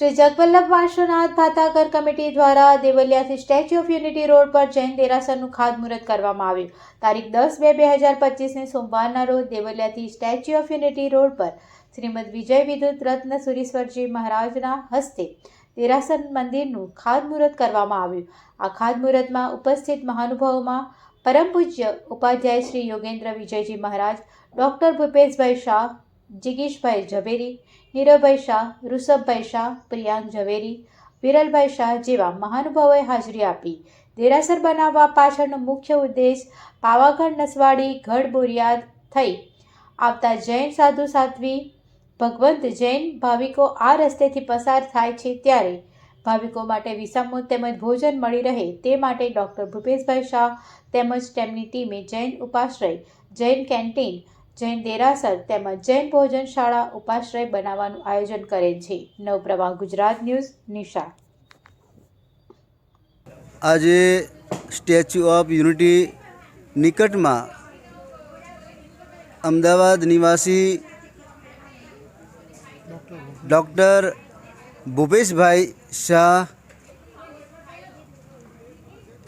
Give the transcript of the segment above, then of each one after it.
શ્રી જગવલ્લભ પાર્શ્વનાથ ભાતાકર કમિટી દ્વારા દેવલિયાથી સ્ટેચ્યુ ઓફ યુનિટી રોડ પર જૈન દેરાસરનું ખાતમુહૂર્ત કરવામાં આવ્યું. તારીખ દસ બે બે હજાર પચીસને સોમવારના રોજ દેવલિયાથી સ્ટેચ્યુ ઓફ યુનિટી રોડ પર શ્રીમદ વિજય વિદ્યુત રત્ન સુરીશ્વરજી મહારાજના હસ્તે દેરાસર મંદિરનું ખાતમુહૂર્ત કરવામાં આવ્યું. આ ખાતમુહૂર્તમાં ઉપસ્થિત મહાનુભાવોમાં પરમ પૂજ્ય ઉપાધ્યાય શ્રી યોગેન્દ્ર વિજયજી મહારાજ, ડૉક્ટર ભૂપેશભાઈ શાહ જિગીશભાઈ ઝવેરી નીરવભાઈ શાહ, ઋષભભાઈ શાહ, પ્રિયાંક ઝવેરી, વિરલભાઈ શાહ જેવા મહાનુભાવોએ હાજરી આપી. દેરાસર બનાવવા પાછળનો મુખ્ય ઉદ્દેશ પાવાગઢ, નસવાડી, ગઢ, બોરિયાદ થઈ. આવતા જૈન સાધુ સાધ્વી ભગવંત જૈન ભાવિકો આ રસ્તેથી પસાર થાય છે ત્યારે ભાવિકો માટે વિષમો તેમજ ભોજન મળી રહે તે માટે ડૉક્ટર ભૂપેશભાઈ શાહ તેમજ તેમની ટીમે જૈન ઉપાશ્રય, જૈન કેન્ટીન જૈન દેરાસર તેમજ જૈન ભોજન શાળા ઉપાશ્રય બનાવવાનું આયોજન કરેલ છે. નવપ્રવાહ ગુજરાત ન્યૂઝ નિશા આજે સ્ટેચ્યુ ઓફ યુનિટી નિકટમાં અમદાવાદ નિવાસી ડૉક્ટર ભૂપેશભાઈ શાહ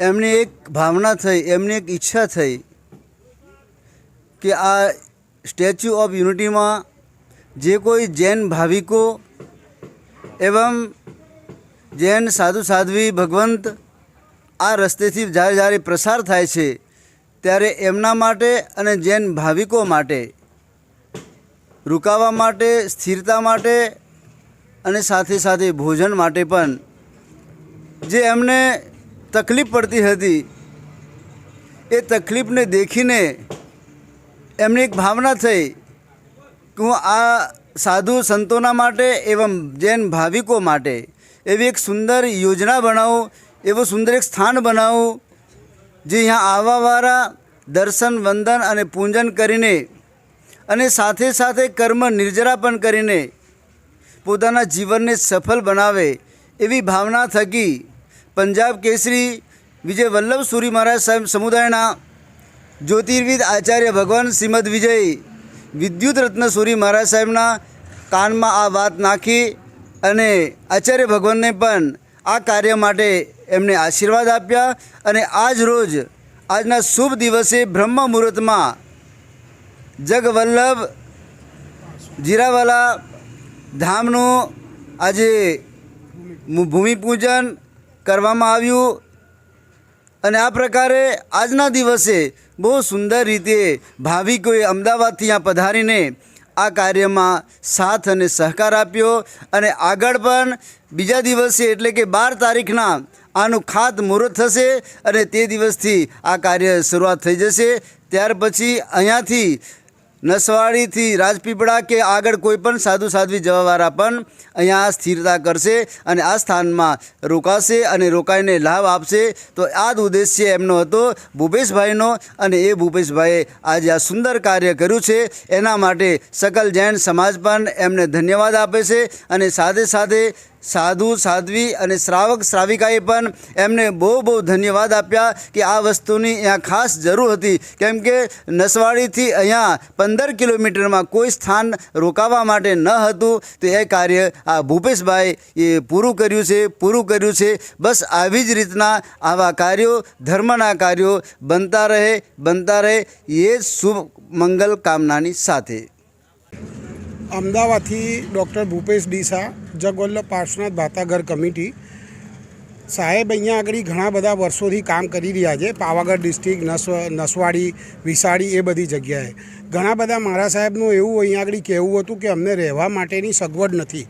એમની એક ભાવના થઈ, એમની એક ઈચ્છા થઈ કે આ સ્ટેચ્યુ ઓફ યુનિટીમાં જે કોઈ જૈન ભાવિકો એવમ જૈન સાધુ સાધ્વી ભગવંત આ રસ્તેથી જ્યારે જ્યારે પ્રસાર થાય છે, ત્યારે એમના માટે અને જૈન ભાવિકો માટે, રોકાવા માટે, સ્થિરતા માટે અને સાથે સાથે ભોજન માટે પણ જે એમને તકલીફ પડતી હતી, એ તકલીફને દેખીને એમને એક ભાવના થઈ કે હું આ સાધુ સંતોના માટે એવમ જૈન ભાવિકો માટે એવી એક સુંદર યોજના બનાવું, એવું સુંદર એક સ્થાન બનાવું, જે અહીંયા આવવાવાળા દર્શન, વંદન અને પૂજન કરીને અને સાથે સાથે કર્મ નિર્જરા પણ કરીને પોતાના જીવનને સફળ બનાવે એવી ભાવના થકી પંજાબ કેસરી વિજય વલ્લભ સુરી મહારાજ સાહેબ સમુદાયના જ્યોતિર્વિદ આચાર્ય ભગવાન શ્રીમદ વિજય વિદ્યુત રત્ન સૂરી મહારાજ સાહેબના કાનમાં આ વાત નાખી અને આચાર્ય ભગવાનને પણ આ કાર્ય માટે એમને આશીર્વાદ આપ્યા અને આજ રોજ, આજના શુભ દિવસે બ્રહ્મ મુહૂર્તમાં જગવલ્લભ જીરાવાલા ધામનું આજે ભૂમિપૂજન કરવામાં આવ્યું. અને આ પ્રકારે આજના દિવસે બહુ સુંદર રીતે ભાવિકોએ અમદાવાદથી ત્યાં પધારીને આ કાર્યમાં સાથ અને સહકાર આપ્યો અને આગળ પણ બીજા દિવસે એટલે કે બાર તારીખના આનું ખાત મુહૂર્ત થશે અને તે દિવસથી આ કાર્ય શરૂઆત થઈ જશે. ત્યાર પછી અહીંયાથી નસવાડીથી રાજપીપળા કે આગળ કોઈ પણ સાધુ સાધ્વી જવાવાળા પણ અહીંયા સ્થિરતા કરશે અને આ સ્થાનમાં રોકાશે અને રોકાઈને લાભ આપશે. તો આ જ ઉદ્દેશ્ય એમનો હતો ભૂપેશભાઈનો અને એ ભૂપેશભાઈએ આજે આ સુંદર કાર્ય કર્યું છે. એના માટે સકલ જૈન સમાજ પણ એમને ધન્યવાદ આપે છે અને સાથે સાથે સાધુ, સાધ્વી અને શ્રાવક શ્રાવિકાએ પણ એમને બહુ બહુ ધન્યવાદ આપ્યા કે આ વસ્તુની અહીંયા ખાસ જરૂર હતી. કેમ કે નસવાડીથી અહીંયા પંદર કિલોમીટરમાં કોઈ સ્થાન રોકાવા માટે ન હતું. તો એ કાર્ય આ ભૂપેશભાઈ એ પૂરું કર્યું છે, પૂરું કર્યું છે. બસ આવી જ રીતના આવા કાર્યો, ધર્મના કાર્યો બનતા રહે બનતા રહે. એ શુભ, મંગલ કામનાની સાથે. અમદાવાદથી ડૉક્ટર ભૂપેશ ડીસા, જગવલ્લભ પાર્શ્વનાથ ભાતાગર કમિટી સાહેબ અહીંયા આગળ ઘણા બધા વર્ષોથી કામ કરી રહ્યા છે. પાવાગઢ ડિસ્ટ્રિક્ટ, નસ, નસવાડી, વિસાડી એ બધી જગ્યાએ. ઘણા બધા મારા સાહેબનું એવું અહીંયા આગળ કહેવું હતું કે અમને રહેવા માટેની સગવડ નથી.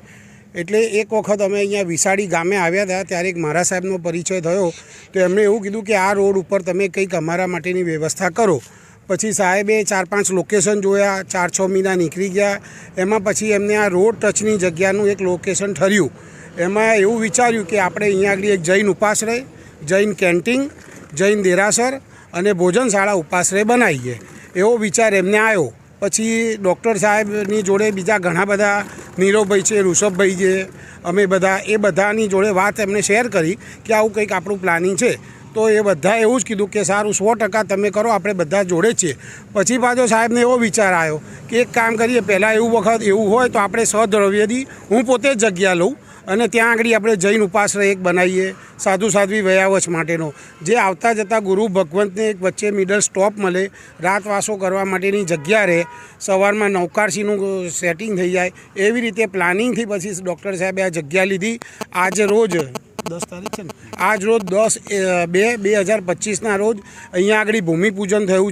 એટલે એક વખત અમે અહીંયા વિસાડી ગામે આવ્યા હતા, ત્યારે એક મારા સાહેબનો પરિચય થયો તો એમણે એવું કીધું કે આ રોડ ઉપર તમે કંઈક અમારા માટેની વ્યવસ્થા કરો. પછી સાહેબે ચાર પાંચ લોકેશન જોયા, ચાર છ મહિના નીકળી ગયા. એમાં પછી એમને આ રોડ ટચની જગ્યાનું એક લોકેશન ઠર્યું. એમાં એવું વિચાર્યું કે આપણે અહીંયા આગળ એક જૈન ઉપાશ્રય, જૈન કેન્ટીન જૈન દેરાસર અને ભોજનશાળા ઉપાશ્રય બનાવીએ. એવો વિચાર એમને આવ્યો. પછી ડૉક્ટર સાહેબની જોડે બીજા ઘણા બધા, નીરવભાઈ છે, ઋષભભાઈ છે, અમે બધા, એ બધાની જોડે વાત એમને શેર કરી કે આવું કંઈક આપણું પ્લાનિંગ છે. તો એ બધા એવું જ કીધું કે સારું, સો ટકા તમે કરો, આપણે બધા જોડે છીએ. પછી પાછો સાહેબને એવો વિચાર આવ્યો કે એક કામ કરીએ, પહેલાં એવું વખત એવું હોય તો આપણે સદ્રવ્યથી હું પોતે જ જગ્યા લઉં અને ત્યાં આગળ આપણે જૈન ઉપાશ્રય એક બનાવીએ, સાધુ સાધ્વી વયાવચ માટેનો. જે આવતા જતા ગુરુ ભગવંતને એક વચ્ચે મિડલ સ્ટોપ મળે રાતવાસો કરવા માટેની જગ્યા રહે, સવારમાં નૌકારસીનું સેટિંગ થઈ જાય, એવી રીતે પ્લાનિંગથી પછી ડૉક્ટર સાહેબે આ જગ્યા લીધી. આજે રોજ દસ તારીખ છે ને? આજ રોજ દસ બે બે હજાર પચીસના રોજ અહીંયા આગળ ભૂમિપૂજન થયું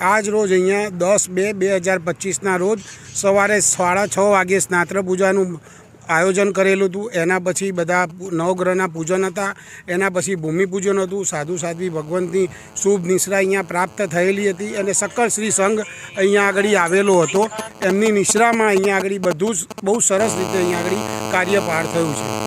આજ રોજ અહીંયા દસ, બે બે હજાર પચીસના રોજ સવારે સાડા છ વાગે સ્નાત્ર પૂજાનું આયોજન કરેલું હતું. એના પછી બધા નવગ્રહના પૂજન હતા. એના પછી ભૂમિપૂજન હતું. સાધુ, સાધ્વી, ભગવંતની શુભ નિશ્રા અહીંયા પ્રાપ્ત થયેલી હતી અને સકલ શ્રી સંઘ અહીંયા આગળ આવેલો હતો. એમની નિશ્રામાં અહીંયા આગળ બધું જ, બહુ સરસ રીતે અહીંયા આગળ કાર્ય પાર થયું છે.